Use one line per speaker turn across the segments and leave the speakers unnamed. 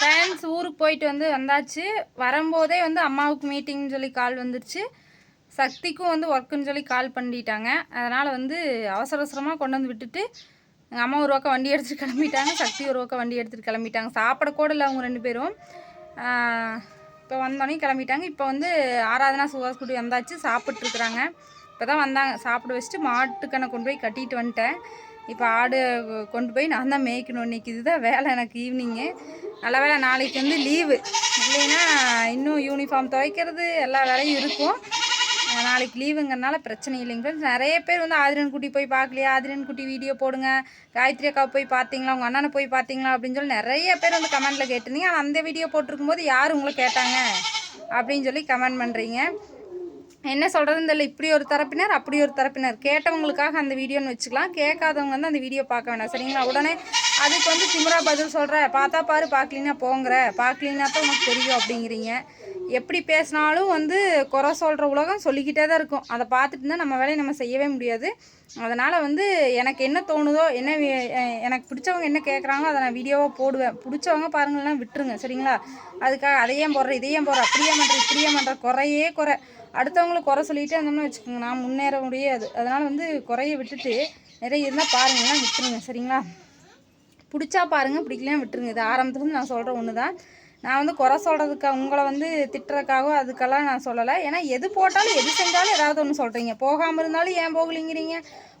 Friends ஊருக்கு போயிட்டு வந்து வந்தாச்சு. வரும்போதே வந்து அம்மாவுக்கு மீட்டிங்னு சொல்லி கால் வந்துருச்சு. சக்திக்கும் வந்து ஒர்க்குன்னு சொல்லி கால் பண்ணிட்டாங்க. அதனால் வந்து அவசர அவசரமாக கொண்டு வந்து விட்டுட்டு எங்கள் அம்மா ஒரு பக்கம் வண்டி எடுத்துகிட்டு கிளம்பிட்டாங்க. சக்தி ஒரு பக்கம் வண்டி எடுத்துகிட்டு கிளம்பிட்டாங்க. சாப்பிட கூட இல்லை அவங்க ரெண்டு பேரும். இப்போ வந்தோடனே கிளம்பிட்டாங்க. இப்போ வந்து ஆராதனா சுகாஸ் குடி வந்தாச்சு. சாப்பிட்ருக்குறாங்க இப்போ தான் வந்தாங்க. சாப்பிட வச்சுட்டு மாட்டுக்கண்ணை கொண்டு போய் கட்டிட்டு வந்துட்டேன். இப்போ ஆடு கொண்டு போய் நான் தான் மேய்க்கணும். இன்றைக்கி இதுதான் வேலை. எனக்கு ஈவினிங்கு நல்ல வேலை நாளைக்கு வந்து லீவு. இல்லைன்னா இன்னும் யூனிஃபார்ம் துவைக்கிறது எல்லா வேலையும் இருக்கும். நாளைக்கு லீவுங்கிறனால பிரச்சனை இல்லைங்க ஃப்ரெண்ட்ஸ் நிறைய பேர் வந்து ஆதிரன் குட்டி போய் பார்க்கலையா? ஆதிரன் குட்டி வீடியோ போடுங்க. காயத்ரி அக்கா போய் பார்த்தீங்களா? உங்கள் அண்ணனை போய் பார்த்தீங்களா? அப்படின்னு சொல்லி நிறைய பேர் வந்து கமெண்ட்டில் கேட்டிருந்தீங்க. ஆனால் அந்த வீடியோ போட்டிருக்கும் போது யார் உங்களை கேட்டாங்க? அப்படின்னு சொல்லி கமெண்ட் பண்ணுறீங்க என்ன சொல்கிறதுன்னு தெரியல. இப்படி ஒரு தரப்பினர் அப்படி ஒரு தரப்பினர். கேட்டவங்களுக்காக அந்த வீடியோன்னு வச்சுக்கலாம். கேட்காதவங்க வந்து அந்த வீடியோ பார்க்க வேணாம். சரிங்களா? உடனே அதுக்கு வந்து திமிரா பதில் சொல்கிற பார்த்தா பாரு பார்க்கலினா போங்கிற. பார்க்கலினா தான் உனக்கு தெரியும் அப்படிங்கிறீங்க. எப்படி பேசினாலும் வந்து குறை சொல்கிற உலகம் சொல்லிக்கிட்டே தான் இருக்கும். அதை பார்த்துட்டு இருந்தால் நம்ம வேலையை நம்ம செய்யவே முடியாது. அதனால் வந்து எனக்கு என்ன தோணுதோ என்ன எனக்கு பிடிச்சவங்க என்ன கேட்குறாங்களோ அதை நான் வீடியோவாக போடுவேன். பிடிச்சவங்க பாருங்கள்லாம் விட்டுருங்க சரிங்களா? அதுக்காக அதையே போடுற இதையே போடுற? அப்படியே பண்ணுற இப்படியே பண்ணுற குறையே குறை. அடுத்தவங்களை குறை சொல்லிகிட்டே இருந்தோம்னு வச்சுக்கோங்க நான் முன்னேற முடியாது. அதனால் வந்து குறைய விட்டுட்டு நிறைய இருந்தால் பாருங்கள்லாம் விட்டுருங்க சரிங்களா? பிடிச்சா பாருங்கள் பிடிக்கலையா விட்டுருங்க. இது ஆரம்பத்துலேருந்து நான் சொல்கிற ஒன்று தான் நான் வந்து குறை சொல்கிறதுக்காக உங்களை வந்து திட்டுறதுக்காகவும் அதுக்கெல்லாம் நான் சொல்லலை. ஏன்னா எது போட்டாலும் எது செஞ்சாலும் ஏதாவது ஒன்று சொல்கிறீங்க போகாமல் இருந்தாலும் ஏன் போகலிங்கிறீங்க?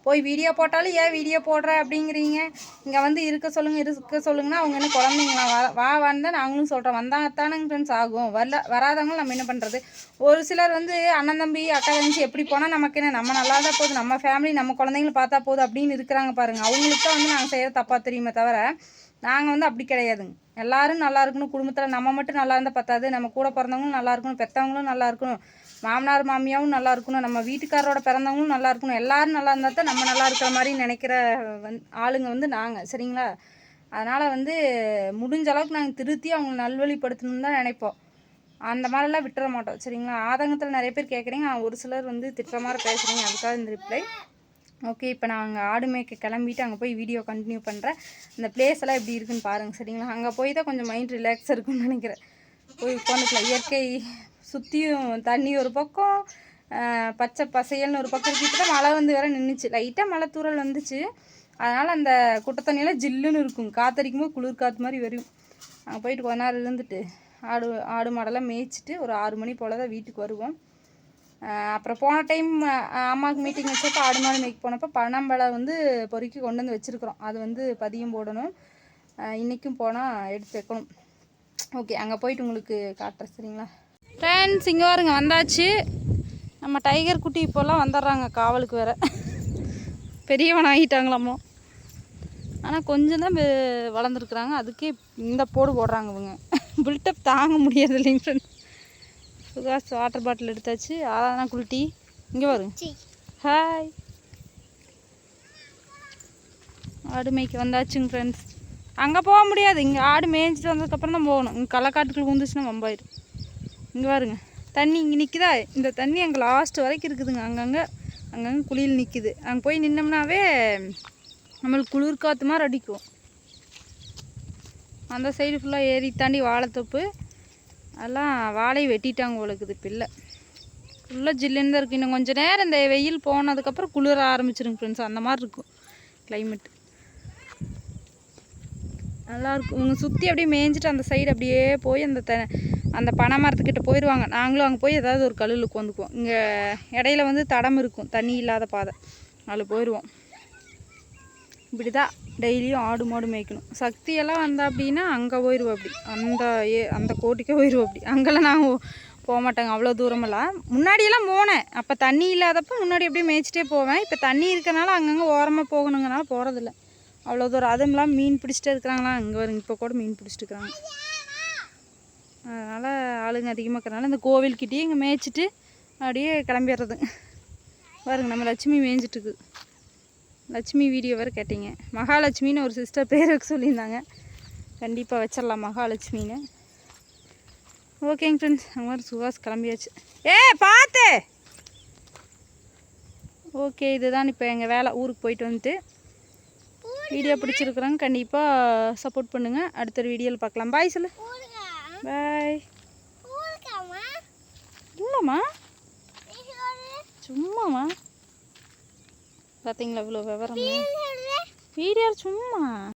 போய் வீடியோ போட்டாலும் ஏன் வீடியோ போடுற அப்படிங்கிறீங்க? இங்கே வந்து இருக்க சொல்லுங்கள் இருக்க சொல்லுங்கன்னா அவங்க என்ன குழந்தைங்களா? வா வா வான்னு தான் நாங்களும் சொல்கிறோம் வந்தாங்கத்தானங்க ஃப்ரெண்ட்ஸ் ஆகும். வரல வராதவங்களும் நம்ம என்ன பண்ணுறது ஒரு சிலர் வந்து அண்ணன் தம்பி அக்கா தங்கச்சி எப்படி போனால் நமக்கு என்ன? நம்ம நல்லா தான் போதும் நம்ம ஃபேமிலி நம்ம குழந்தைங்கள பார்த்தா போதும் அப்படின்னு இருக்கிறாங்க பாருங்கள் அவங்களுக்கு தான் வந்து நாங்கள் செய்கிற தப்பாக தெரியுமே தவிர நாங்கள் வந்து அப்படி கிடையாதுங்க. எல்லாரும் நல்லா இருக்கணும். குடும்பத்தில் நம்ம மட்டும் நல்லா இருந்தால் பத்தாது. நம்ம கூட பிறந்தவங்களும் நல்லா இருக்கணும். பெற்றவங்களும் நல்லா இருக்கணும். மாமனார் மாமியாவும் நல்லா இருக்கணும். நம்ம வீட்டுக்காரரோட பிறந்தவங்களும் நல்லா இருக்கணும். எல்லாரும் நல்லா இருந்தால் தான் நம்ம நல்லா இருக்கிற மாதிரி நினைக்கிற வந் ஆளுங்க வந்து நாங்கள் சரிங்களா? அதனால் வந்து முடிஞ்ச அளவுக்கு நாங்கள் திருத்தி அவங்களை நல்வழிப்படுத்தணும்னு தான் நினைப்போம். அந்த மாதிரிலாம் விட்டுற மாட்டோம். சரிங்களா? ஆதங்கத்தில் நிறைய பேர் கேட்குறீங்க. ஒரு சிலர் வந்து திட்டமாக மாதிரி பேசுகிறீங்க அதுக்காக இந்த ரிப்ளை ஓகே இப்போ நான் அங்கே ஆடு மேய்க்க கிளம்பிட்டு அங்கே போய் வீடியோ கண்டினியூ பண்ணுறேன் இந்த பிளேஸ் எல்லாம் எப்படி இருக்குன்னு பாருங்கள் சரிங்களா? அங்கே போய் தான் கொஞ்சம் மைண்ட் ரிலாக்ஸாக இருக்கும்னு நினைக்கிறேன். போய் உட்காந்துக்கலாம் இயற்கை சுற்றியும் தண்ணி ஒரு பக்கம் பச்சை பசையல்னு ஒரு பக்கம் இருக்கு. இப்போ தான் மழை வந்து வேற நின்றுச்சு லைட்டாக மழை தூரல் வந்துச்சு. அதனால் அந்த குட்டை தண்ணியெல்லாம் ஜில்லுன்னு இருக்கும். காத்தடிக்கும் போது குளிர் காற்று மாதிரி வரும். அங்கே போயிட்டு கொஞ்ச நேரம் இருந்துட்டு ஆடு ஆடு மாடெல்லாம் மேய்ச்சிட்டு ஒரு ஆறு மணி போல் தான் வீட்டுக்கு வருவோம். அப்புறம் போன டைம் அம்மாவுக்கு மீட்டிங் வச்சப்போ ஆடு மாடு மேய்க்கு போனப்போ பனம்பழம் வந்து பொறுக்கி கொண்டு வந்து வச்சுருக்குறோம். அது வந்து பதியம் போடணும். இன்றைக்கும் போனால் எடுத்து வைக்கணும். ஓகே அங்கே போயிட்டு உங்களுக்கு காட்டுறேன் சரிங்களா? ஃப்ரெண்ட்ஸ் இங்கே வருங்க வந்தாச்சு. நம்ம டைகர் குட்டி இப்போல்லாம் வந்துடுறாங்க காவலுக்கு வேற. பெரியவன் ஆகிட்டாங்களாமோ. ஆனால் கொஞ்சம் தான் வளர்ந்துருக்குறாங்க. அதுக்கே இந்த போடு போடுறாங்க இவங்க. பில்டப் தாங்க முடியாது இல்லைங்க ஃப்ரெண்ட்ஸ் சுகாஸ் வாட்டர் பாட்டில் எடுத்தாச்சு. ஆராதனா குளிட்டி இங்கே வருங்க ஹாய் ஆடு மேய்க்க வந்தாச்சுங்க ஃப்ரெண்ட்ஸ் அங்கே போக முடியாது. இங்கே ஆடு மேய்ஞ்சிட்டு வந்ததுக்கப்புறம் தான் போகணும். இங்கே களக்காட்டுக்குள்ள ஊந்துச்சுன்னா வம்பாயிடும் இங்கே பாருங்க. தண்ணி இங்கே நிற்குதா இந்த தண்ணி அங்கே லாஸ்ட் வரைக்கும் இருக்குதுங்க. அங்கங்கே அங்கங்கே குளியல் நிற்குது அங்கே போய் நின்னோம்னாவே நம்மளுக்கு குளிர் காற்று மாதிரி அடிக்கும். அந்த சைடு ஃபுல்லாக ஏறி தாண்டி வாழைத்தோப்பு. அதெல்லாம் வாழையை வெட்டிட்டாங்க போலக்குது பிள்ளை ஃபுல்லாக ஜில்லுன்னு தான் இருக்குது இன்னும் கொஞ்சம் நேரம் இந்த வெயில் போனதுக்கப்புறம் குளிர ஆரம்பிச்சிருங்க ஃப்ரெண்ட்ஸ் அந்த மாதிரி இருக்கும் கிளைமேட் நல்லாயிருக்கும் இவங்க சுற்றி அப்படியே மேய்ஞ்சிட்டு அந்த சைடு அப்படியே போய் அந்த த அந்த பனை மரத்துக்கிட்ட போயிடுவாங்க நாங்களும் அங்கே போய் ஏதாவது ஒரு கல்லில் உட்காந்துக்குவோம். இங்கே இடையில வந்து தடம் இருக்கும். தண்ணி இல்லாத பாதை. அதில் போயிடுவோம் இப்படி தான் டெய்லியும் ஆடு மாடு மேய்க்கணும். சக்தியெல்லாம் வந்தா அப்படின்னா அங்கே போயிடுவோம் அப்படி. அந்த ஏ அந்த கோட்டிக்கே போயிடுவோம் அப்படி. அங்கெல்லாம் நான் போக மாட்டாங்க அவ்வளோ தூரமெல்லாம். முன்னாடியெல்லாம் போனேன். அப்போ தண்ணி இல்லாதப்போ முன்னாடி அப்படியே மேய்ச்சிட்டே போவேன். இப்போ தண்ணி இருக்கனால அங்கங்கே ஓரமாக போகணுங்கனால போகிறதில்ல அவ்வளோ தூரம். அதுவும் இல்லாமல் மீன் பிடிச்சிட்டே இருக்கிறாங்களா அங்கே வருங்க இப்போ கூட மீன் பிடிச்சிட்டு இருக்கிறாங்க. அதனால் ஆளுங்க அதிகமாக இருக்கிறனால இந்த கோவில்கிட்டேயே இங்கே மேய்ச்சிட்டு அப்படியே கிளம்பிடுறது. பாருங்க நம்ம லட்சுமி மேய்ஞ்சிட்டுருக்கு லட்சுமி வீடியோ வேறு கேட்டீங்க. மகாலட்சுமின்னு ஒரு சிஸ்டர் பேர் வைக்க சொல்லியிருந்தாங்க. கண்டிப்பாக வச்சிடலாம் மகாலட்சுமின்னு. ஓகேங்க ஃப்ரெண்ட்ஸ் அங்கே மாதிரி சுகாஸ் கிளம்பியாச்சு. ஏ பார்த்து ஓகே இதுதான் இப்போ எங்கள் வேலை. ஊருக்கு போயிட்டு வந்துட்டு வீடியோ பிடிச்சிருக்குறாங்க. கண்டிப்பாக சப்போர்ட் பண்ணுங்கள் அடுத்த ஒரு வீடியோவில் பார்க்கலாம். பாய் சொல்லு. பாய் இல்லைம்மா சும்மாம்மா பார்த்தீங்களா இவ்வளோ விவரம்? வீடியோ சும்மா.